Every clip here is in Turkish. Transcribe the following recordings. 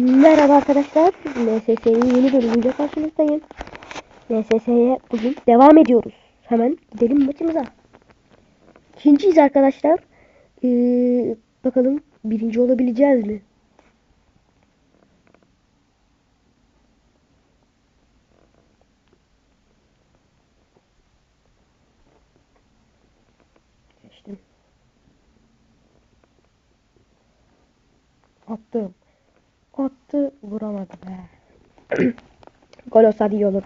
Merhaba arkadaşlar. NSS'nin yeni bölümüyle karşınızdayım. NSS'ye bugün devam ediyoruz. Hemen gidelim maçımıza. İkinciyiz arkadaşlar. Ee, bakalım birinci olabileceğiz mi? Geçtim. Attım. Vuramadı be. Gol olsa iyi olur.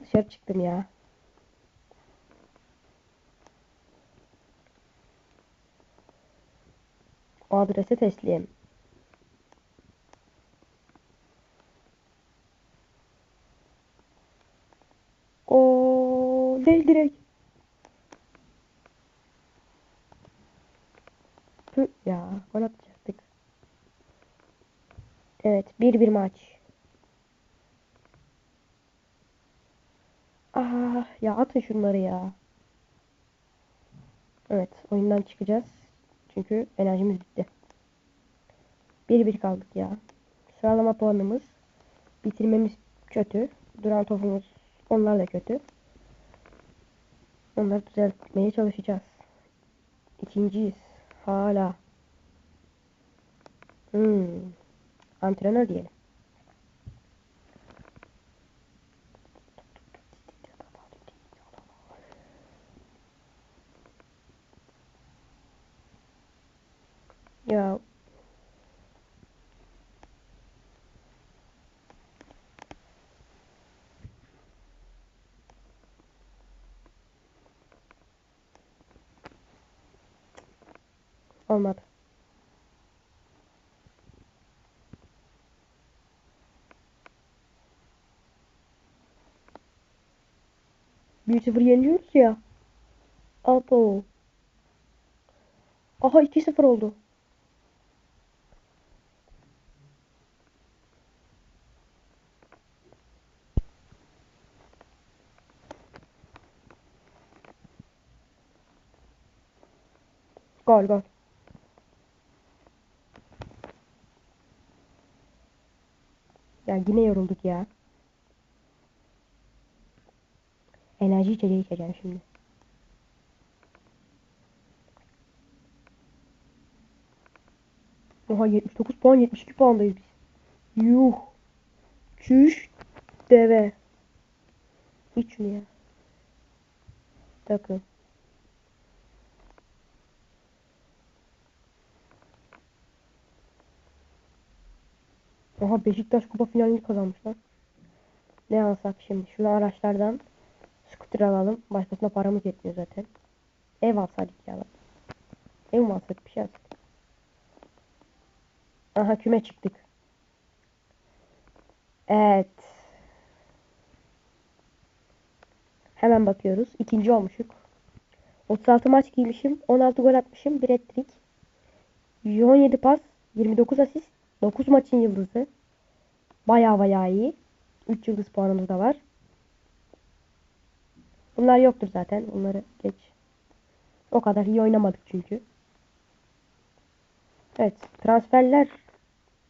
Dışarı çıktım ya. O adrese teslim. Değil direkt. Ya gol atacaktık. Evet bir bir maç. Ah ya atın şunları ya. Evet oyundan çıkacağız. Çünkü enerjimiz bitti. Bir bir kaldık ya. Sıralama puanımız. Bitirmemiz kötü. Duran topumuz onlar da kötü. Onları düzeltmeye çalışacağız. İkinciyiz. Hala. Hmm. Antrenör diyelim. Ya olmadı. Bir sıfır yeniliyoruz ya. Abo. Aha 2-0 oldu. Gol gol. Ya yine yorulduk ya. Enerji içeceği içeceğim şimdi. Oha 79 puan 72 puandayız biz. Yuh. Çüş. Deve. Hiç şunu ya. Takım. Oha Beşiktaş kupa finalini kazanmışlar. Ne alsak şimdi? Şunu araçlardan scooter alalım. Başkasına paramız yetmiyor zaten. Ev alsaydık ya. Ev mi alsak bir şey alsak. Aha küme çıktık. Evet. Hemen bakıyoruz. İkinci olmuşuk. 36 maç giymişim. 16 gol atmışım. 1 ettirik. 17 pas. 29 asist. 9 maçın yıldızı. Baya baya iyi. 3 yıldız puanımız da var. Bunlar yoktur zaten. Bunları geç. O kadar iyi oynamadık çünkü. Evet. Transferler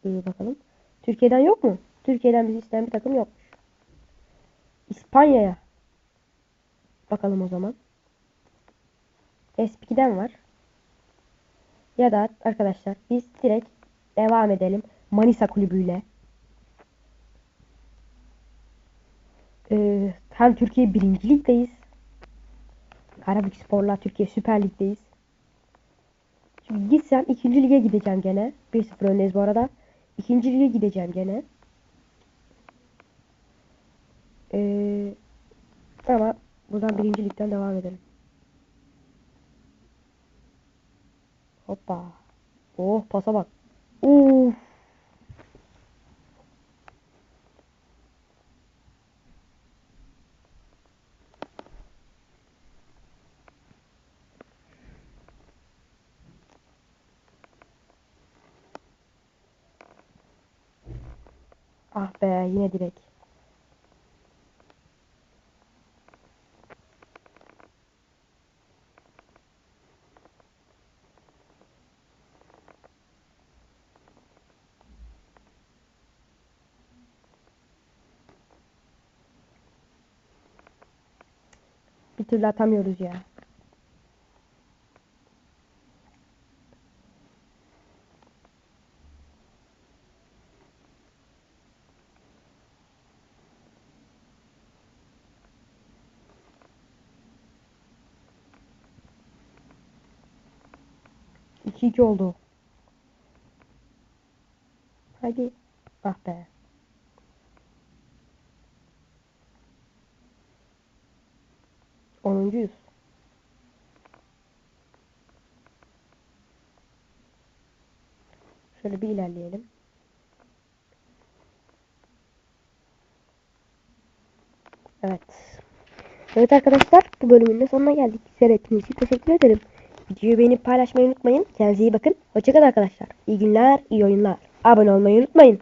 ee, bakalım. Türkiye'den yok mu? Türkiye'den bizi isteyen bir takım yokmuş. İspanya'ya. Bakalım o zaman. S2'den var. Ya da arkadaşlar biz direkt devam edelim. Manisa kulübüyle. Ee, hem Türkiye birinci ligdeyiz. Karabük Spor'la Türkiye Süper Lig'deyiz. Şimdi gitsem ikinci lige gideceğim gene. 1-0 öndeyiz bu arada. İkinci lige gideceğim gene. Ee, ama buradan birinci ligden devam edelim. Hoppa. Oh pasa bak. Uf. Ah be yine direkt. Türlü atamıyoruz ya. İki iki oldu. Hadi. Ah be. Onuncuyuz. Şöyle bir ilerleyelim. Evet. Evet arkadaşlar bu bölümün de sonuna geldik. Seyrettiğiniz için teşekkür ederim. Videoyu beğenip paylaşmayı unutmayın. Kendinize iyi bakın. Hoşçakalın arkadaşlar. İyi günler, iyi oyunlar. Abone olmayı unutmayın.